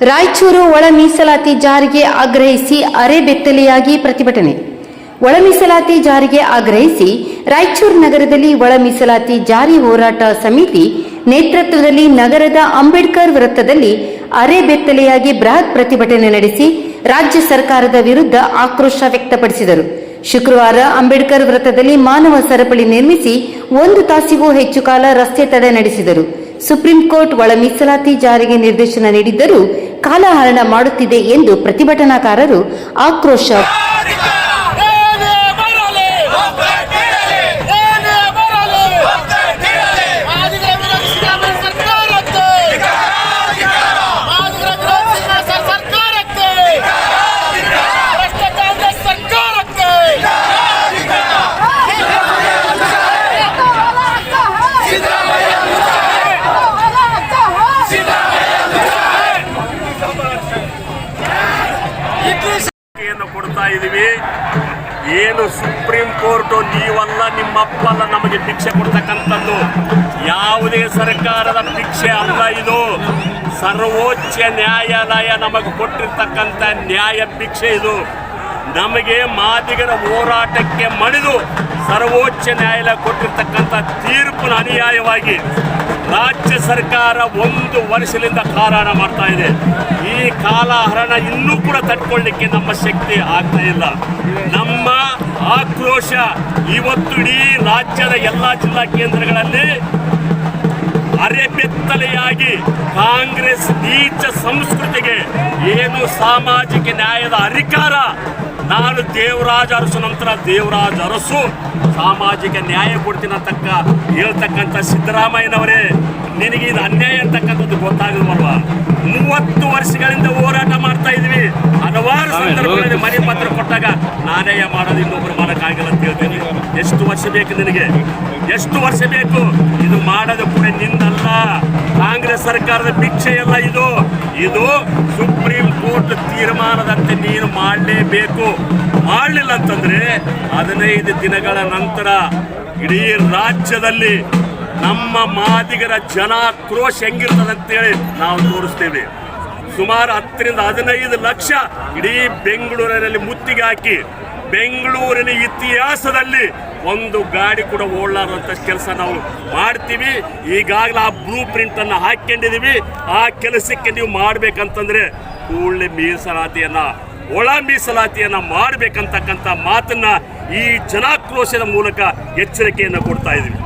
ರಾಯಚೂರು ಒಳ ಮೀಸಲಾತಿ ಜಾರಿಗೆ ಆಗ್ರಹಿಸಿ ಅರೆಬೆತ್ತಲೆಯಾಗಿ ಪ್ರತಿಭಟನೆ. ಒಳ ಮೀಸಲಾತಿ ಜಾರಿಗೆ ಆಗ್ರಹಿಸಿ ರಾಯಚೂರು ನಗರದಲ್ಲಿ ಒಳ ಮೀಸಲಾತಿ ಜಾರಿ ಹೋರಾಟ ಸಮಿತಿ ನೇತೃತ್ವದಲ್ಲಿ ನಗರದ ಅಂಬೇಡ್ಕರ್ ವೃತ್ತದಲ್ಲಿ ಅರೆಬೆತ್ತಲೆಯಾಗಿ ಬೃಹತ್ ಪ್ರತಿಭಟನೆ ನಡೆಸಿ ರಾಜ್ಯ ಸರ್ಕಾರದ ವಿರುದ್ಧ ಆಕ್ರೋಶ ವ್ಯಕ್ತಪಡಿಸಿದರು. ಶುಕ್ರವಾರ ಅಂಬೇಡ್ಕರ್ ವೃತ್ತದಲ್ಲಿ ಮಾನವ ಸರಪಳಿ ನಿರ್ಮಿಸಿ ಒಂದು ತಾಸಿಗೂ ಹೆಚ್ಚು ಕಾಲ ರಸ್ತೆ ತಡೆ ನಡೆಸಿದರು. ಸುಪ್ರೀಂ ಕೋರ್ಟ್ ಒಳ ಮೀಸಲಾತಿ ಜಾರಿಗೆ ನಿರ್ದೇಶನ ನೀಡಿದ್ದರೂ ಕಾಲಹರಣ ಮಾಡುತ್ತಿದೆ ಎಂದು ಪ್ರತಿಭಟನಾಕಾರರು ಆಕ್ರೋಶ ಯನ್ನು ಇದ್ದೀವಿ. ಏನು ಸುಪ್ರೀಂ ಕೋರ್ಟ್, ನೀವಲ್ಲ, ನಿಮ್ಮಪ್ಪಲ್ಲ ನಮಗೆ ಭಿಕ್ಷೆ ಕೊಡ್ತಕ್ಕಂಥದ್ದು. ಯಾವುದೇ ಸರ್ಕಾರದ ಭಿಕ್ಷೆ ಅಲ್ಲ ಇದು. ಸರ್ವೋಚ್ಚ ನ್ಯಾಯಾಲಯ ನಮಗೆ ಕೊಟ್ಟಿರ್ತಕ್ಕಂಥ ನ್ಯಾಯ ಭಿಕ್ಷೆ ಇದು. ನಮಗೆ ಮಾದಿಗರ ಹೋರಾಟಕ್ಕೆ ಮಣಿದು ಸರ್ವೋಚ್ಚ ನ್ಯಾಯಾಲಯ ಕೊಟ್ಟಿರ್ತಕ್ಕಂಥ ತೀರ್ಪಿನ ಅನ್ಯಾಯವಾಗಿ ರಾಜ್ಯ ಸರ್ಕಾರ ಒಂದು ವರ್ಷದಿಂದ ಕಾಲಹರಣ ಮಾಡ್ತಾ ಇದೆ. ಈ ಕಾಲಹರಣ ಇನ್ನೂ ಕೂಡ ತಟ್ಕೊಳ್ಳಿಕ್ಕೆ ನಮ್ಮ ಶಕ್ತಿ ಆಗ್ತಾ ಇಲ್ಲ. ನಮ್ಮ ಆಕ್ರೋಶ ಇವತ್ತು ಇಡೀ ರಾಜ್ಯದ ಎಲ್ಲ ಜಿಲ್ಲಾ ಕೇಂದ್ರಗಳಲ್ಲಿ ಅರೆಬೆತ್ತಲೆಯಾಗಿ ಕಾಂಗ್ರೆಸ್ ನೀಚ ಸಂಸ್ಕೃತಿಗೆ ಏನು ಸಾಮಾಜಿಕ ನ್ಯಾಯದ ಅಧಿಕಾರ ನಾನು ದೇವರಾಜ ಅರಸು ನಂತರ ದೇವರಾಜ ಅರಸು. ಸಾಮಾಜಿಕ ನ್ಯಾಯ ಕೊಡ್ತೀನಂತಕ್ಕ ಹೇಳ್ತಕ್ಕಂಥ ಸಿದ್ದರಾಮಯ್ಯನವರೇ ನಿನಗೆ ಇದು ಅನ್ಯಾಯ ಅಂತಕ್ಕಂಥದ್ದು ಗೊತ್ತಾಗಲ್ವಲ್ವಾ? ಮೂವತ್ತು ವರ್ಷಗಳಿಂದ ಹೋರಾಟ ಮಾಡ್ತಾ ಇದ್ವಿ ಹಲವಾರು ಸಂದರ್ಭಗಳಲ್ಲಿ ಮನೆ ಪತ್ರ ಕೊಟ್ಟಾಗ ನಾನೇ ಮಾಡೋದು ಇನ್ನೊಬ್ಬರು ಮಾಡೋಕ್ಕಾಗಲ್ಲ ಅಂತ ಹೇಳ್ತೀನಿ. ಎಷ್ಟು ವರ್ಷ ಬೇಕು ನಿನಗೆ? ಎಷ್ಟು ವರ್ಷ ಬೇಕು? ಇದು ಮಾಡೋದು ಕೂಡ ನಿನ್ನಲ್ಲ. ಕಾಂಗ್ರೆಸ್ ಸರ್ಕಾರದ ಭಿಕ್ಷೆ ಅಲ್ಲ ಇದು. ಇದು ಮಾಡಲೇಬೇಕು. ಮಾಡಲಿಲ್ಲ ಅಂತಂದರೆ ಹದಿನೈದು ದಿನಗಳ ನಂತರ ಇಡೀ ರಾಜ್ಯದಲ್ಲಿ ನಮ್ಮ ಮಾದಿಗರ ಜನಾಕ್ರೋಶ ಹೆಂಗಿರ್ತದೆ ಅಂತೇಳಿ ನಾವು ತೋರಿಸ್ತೇವೆ. ಸುಮಾರು ಹತ್ತರಿಂದ ಹದಿನೈದು ಲಕ್ಷ ಇಡೀ ಬೆಂಗಳೂರಿನಲ್ಲಿ ಮುತ್ತಿಗೆ ಹಾಕಿ ಬೆಂಗಳೂರಿನ ಇತಿಹಾಸದಲ್ಲಿ ಒಂದು ಗಾಡಿ ಕೂಡ ಓಡಲಾರದಂಥ ಕೆಲಸ ನಾವು ಮಾಡ್ತೀವಿ. ಈಗಾಗಲೇ ಆ ಬ್ಲೂ ಪ್ರಿಂಟನ್ನು ಹಾಕ್ಕೊಂಡಿದ್ದೀವಿ. ಆ ಕೆಲಸಕ್ಕೆ ನೀವು ಮಾಡಬೇಕಂತಂದರೆ ಕೂಡಲೇ ಮೀಸಲಾತಿಯನ್ನ ಒಳ ಮೀಸಲಾತಿಯನ್ನು ಮಾಡಬೇಕಂತಕ್ಕಂಥ ಮಾತನ್ನ ಈ ಜನಾಕ್ರೋಶದ ಮೂಲಕ ಎಚ್ಚರಿಕೆಯನ್ನು ಕೊಡ್ತಾ ಇದ್ದೀವಿ.